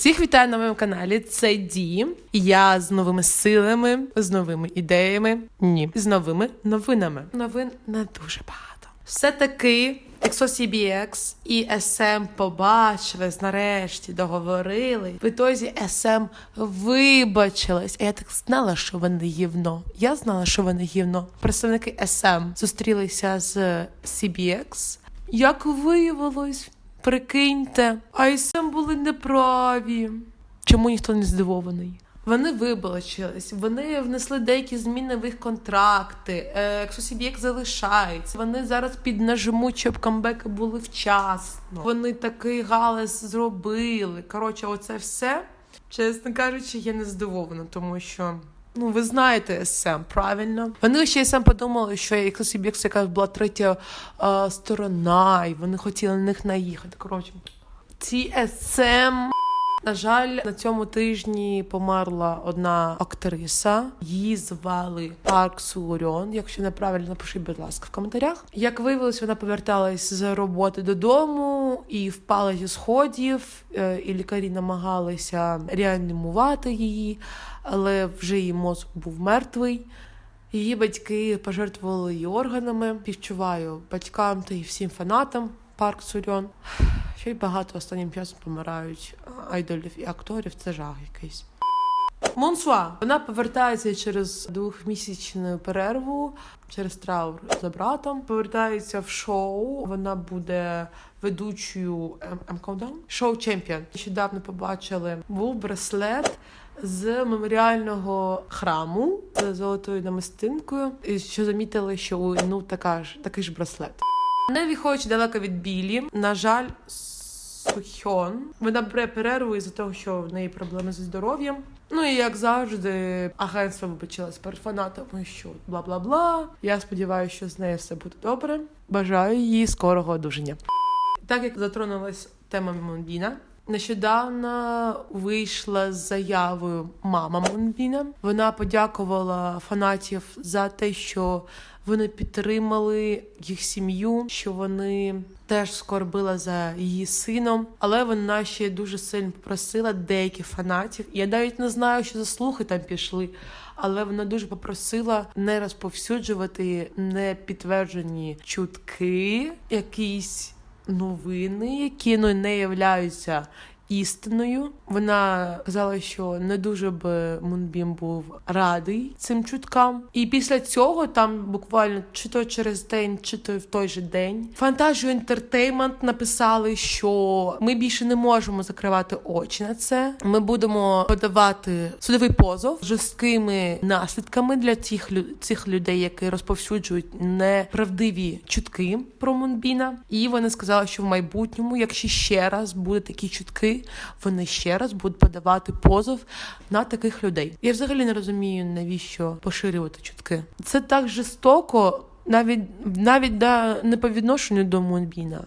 Всіх вітаю на моєму каналі. Це Ді. І Я з новими силами, з новими ідеями. Ні, з новими новинами. Новин не дуже багато. Все таки ExoCBX і SM побачились, нарешті договорили. В ітозі SM вибачилась. А я так знала, що вони гівно. Я знала, що вони гівно. Представники SM зустрілися з CBX. Як виявилось, прикиньте, а були неправі. Чому ніхто не здивований? Вони вибачились, вони внесли деякі зміни в їх контракти. Е, залишається. Вони зараз піднажмуть, щоб камбеки були вчасно. Вони такий галас зробили. Коротше, оце все. Чесно кажучи, я не здивована, тому що. Ну, ви знаєте СМ, правильно? Вони ще СМ подумали, що ExoCBX якась була третя е, сторона, і вони хотіли на них наїхати. Коротше, ці SM на жаль, на цьому тижні померла одна актриса. Її звали Парк Сулорьон. Якщо неправильно, напишіть, будь ласка, в коментарях. Як виявилось, вона поверталась з роботи додому і впала зі сходів, е, і лікарі намагалися реанімувати її, але вже її мозок був мертвий. Її батьки пожертвували її органами. Співчуваю батькам та й всім фанатам Парк Сурьон. Ще й багато останнім часом помирають айдолів і акторів. Це жах якийсь. Монсуа. Вона повертається через двохмісячну перерву, через траур за братом. Повертається в шоу. Вона буде ведучою М Countdown? шоу Чемпіон. Нещодавно побачили був браслет з меморіального храму з золотою намистинкою. І що замітили, що у ну така ж такий ж браслет. Не виходячи далеко від білі. На жаль, Сухьон. Вона бере перерву із-за того, що в неї проблеми зі здоров'ям. Ну і як завжди, агентство вибачилось перед фанатами, що бла бла бла. Я сподіваюся, що з нею все буде добре. Бажаю їй скорого одужання. Так як затронулась тема Монбіна, Нещодавно вийшла з заявою мама Монбіна. Вона подякувала фанатів за те, що вони підтримали їх сім'ю, що вони теж скорбила за її сином, але вона ще дуже сильно попросила деяких фанатів. Я навіть не знаю, що за слухи там пішли. Але вона дуже попросила не розповсюджувати непідтверджені чутки, якісь новини, які ну, не являються істиною. Вона казала, що не дуже би Мунбім був радий цим чуткам. І після цього там буквально чи то через день, чи то в той же день Фантажію Ентертеймент написали, що ми більше не можемо закривати очі на це. Ми будемо подавати судовий позов жорсткими наслідками для цих цих людей, які розповсюджують неправдиві чутки про Мунбіна. І вони сказали, що в майбутньому, якщо ще раз будуть такі чутки вони ще раз будуть подавати позов на таких людей. Я взагалі не розумію, навіщо поширювати чутки. Це так жорстоко, навіть навіть да, не по відношенню до Мунбіна,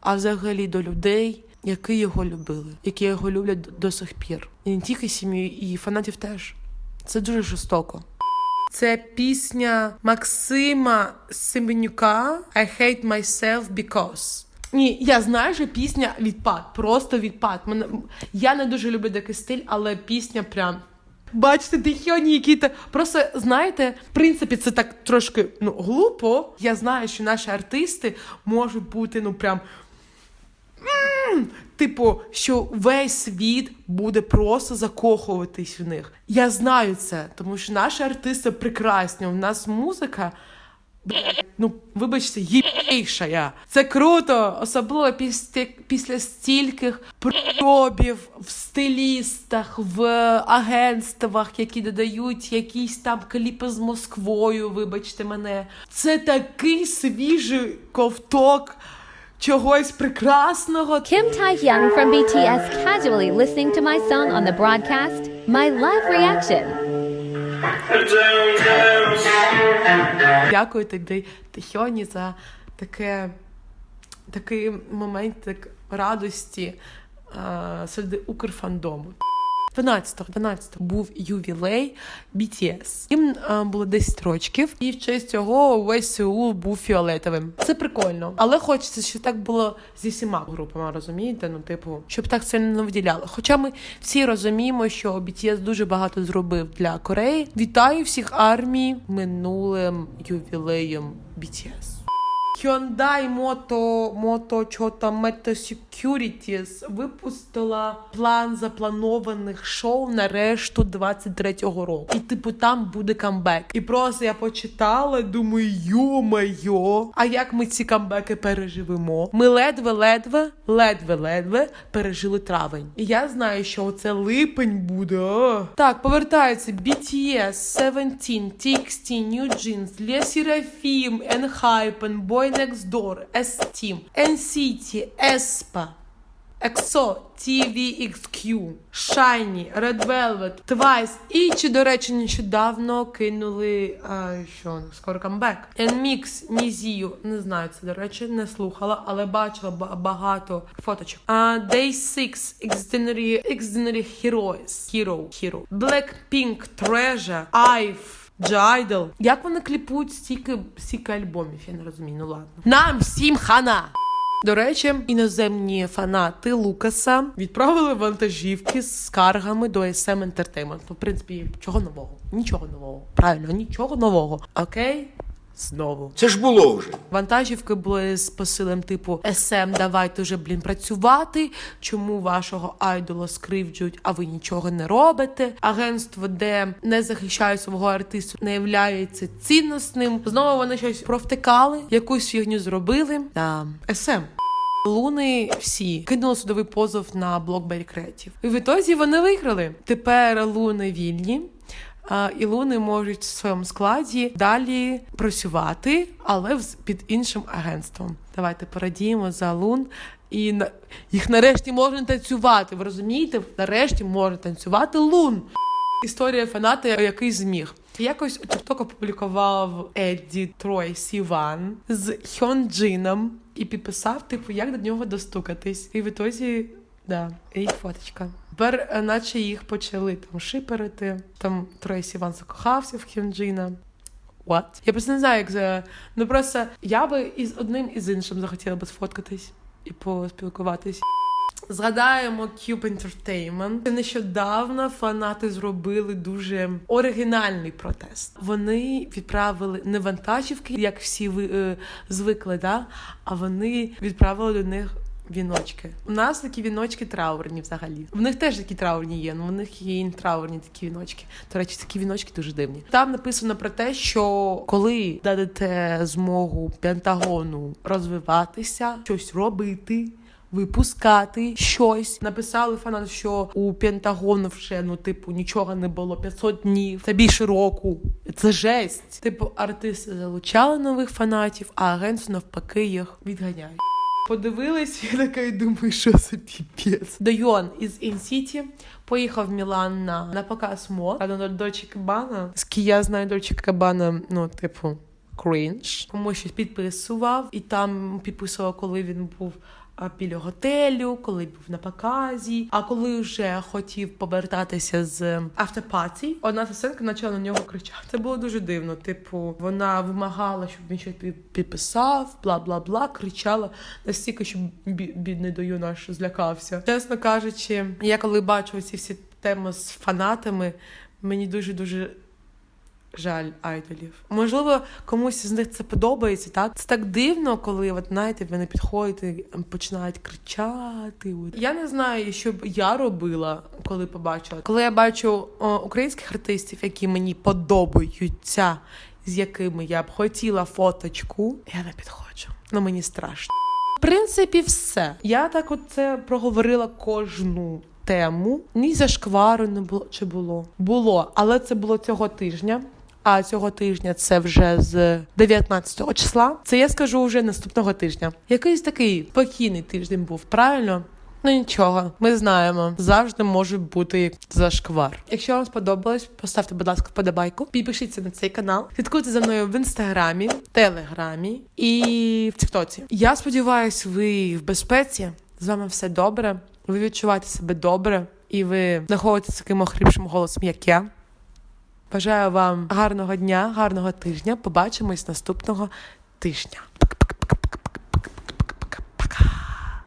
а взагалі до людей. Які його любили, які його люблять до сих пір, і не тільки сім'ю, і фанатів теж це дуже жорстоко. Це пісня Максима Семенюка «I hate myself because». Ні, я знаю, що пісня відпад, просто відпад. Мене я не дуже люблю такий стиль, але пісня прям. Бачите, дихьоні які-то. Просто знаєте, в принципі, це так трошки ну, глупо. Я знаю, що наші артисти можуть бути, ну прям. Типу, що весь світ буде просто закохуватись в них. Я знаю це, тому що наші артисти прекрасні. У нас музика ну, вибачте, єбейша. Це круто, особливо після після стільких пробів в стилістах, в агентствах, які додають якісь там кліпи з Москвою. Вибачте мене. Це такий свіжий ковток. Чогось прекрасного. Kim Tae-hyun from BTS casually listening to my song on the broadcast, my live reaction. Дякую тобі, Тихьоні, за таке, такий момент так, радості а, серед Укрфандому. 12 12 був ювілей BTS. Їм е, було 10 років, і в честь цього весь Сеул був фіолетовим. Це прикольно, але хочеться, щоб так було зі всіма групами, розумієте? Ну, типу, щоб так це не виділяло. Хоча ми всі розуміємо, що BTS дуже багато зробив для Кореї. Вітаю всіх армій минулим ювілеєм BTS. Hyundai Moto, Moto чого-то Meta Securities випустила план запланованих шоу на решту 23-го року. І типу там буде камбек. І просто я почитала, думаю, йо-майо, а як ми ці камбеки переживемо? Ми ледве-ледве, ледве-ледве пережили травень. І я знаю, що це липень буде. а. Так, повертаються BTS, 17, TXT, New Jeans, Le Seraphim, Enhypen, Boy Next Door, S-Team, NCT, Espa, EXO, TVXQ, Shiny, Red Velvet, Twice і чи, до речі, нещодавно кинули а, що скоро камбек. NMIX, Нізію, не знаю це, до речі, не слухала, але бачила ба- багато фоточок. А, Day 6, Extraordinary, Extraordinary Heroes, Hero, Hero, Blackpink, Treasure, IVE, G-Idol. Як вони кліпують стільки, стільки альбомів, я не розумію, ну ладно. Нам всім хана! До речі, іноземні фанати Лукаса відправили вантажівки з скаргами до SM Entertainment. Ну, в принципі, чого нового? Нічого нового. Правильно, нічого нового. Окей? Знову. Це ж було вже. Вантажівки були з посилем типу СМ, давайте вже, блін, працювати. Чому вашого айдола скривджують, а ви нічого не робите? Агентство, де не захищає свого артисту, не являється цінносним. Знову вони щось провтикали, якусь фігню зробили. Та СМ. Луни всі кинули судовий позов на Blockberry Creative. І в ітозі вони виграли. Тепер луни вільні. А, і луни можуть в своєму складі далі працювати, але під іншим агентством. Давайте порадіємо за лун. І їх нарешті можна танцювати. Ви розумієте? Нарешті можна танцювати лун. Історія фаната, який зміг. Якось у TikTok опублікував Едді Трой Сіван з Хьонджином і підписав, типу, як до нього достукатись. І в ітозі, да, і фоточка. Тепер, е, наче їх почали там шиперити. Там Трой Сіван закохався в Хьонджина. What? Я просто не знаю, як за. Ну просто я би із одним і з іншим захотіла би сфоткатись і поспілкуватись. Згадаємо Cube Entertainment. Нещодавно фанати зробили дуже оригінальний протест. Вони відправили не вантажівки, як всі ви е, звикли, да? а вони відправили до них. Віночки. У нас такі віночки траурні взагалі. В них теж такі траурні є, але в них є і траурні такі віночки. До речі, такі віночки дуже дивні. Там написано про те, що коли дадете змогу Пентагону розвиватися, щось робити. Випускати щось написали фанат, що у Пентагону вже ну типу нічого не було 500 днів. Це більше року. Це жесть. Типу, артисти залучали нових фанатів, а агентство навпаки їх відганяє. Подивилась, я така і думаю, що це піпець. Дойон із Інсіті поїхав в Мілан на, на показ мод. А до Дольче Кабана. З я знаю Дольче Кабана, ну, типу, крінж. Тому що підписував, і там підписував, коли він був. Біля готелю, коли був на показі. А коли вже хотів повертатися з автопаті, одна сесенка почала на нього кричати. Це було дуже дивно. Типу, вона вимагала, щоб він щось підписав, бла бла бла, кричала настільки, що бідний дою наш злякався. Чесно кажучи, я коли бачу ці всі теми з фанатами, мені дуже дуже. Жаль айдолів. Можливо, комусь з них це подобається, так? Це так дивно, коли от, знаєте, вони підходять і ем, починають кричати. От. Я не знаю, що б я робила, коли побачила. Коли я бачу о, українських артистів, які мені подобаються, з якими я б хотіла фоточку, я не підходжу. Ну мені страшно. В принципі, все. Я так от це проговорила кожну тему. Ні зашквару не було чи було. Було, але це було цього тижня. А цього тижня це вже з 19 числа. Це я скажу вже наступного тижня. Якийсь такий спокійний тиждень був, правильно? Ну нічого, ми знаємо, завжди може бути зашквар. Якщо вам сподобалось, поставте, будь ласка, вподобайку, підпишіться на цей канал, слідкуйте за мною в інстаграмі, телеграмі і в Тіктоці. Я сподіваюся, ви в безпеці. З вами все добре. Ви відчуваєте себе добре. і ви знаходитеся таким охрипшим голосом, як я. Бажаю вам гарного дня, гарного тижня. Побачимось наступного тижня.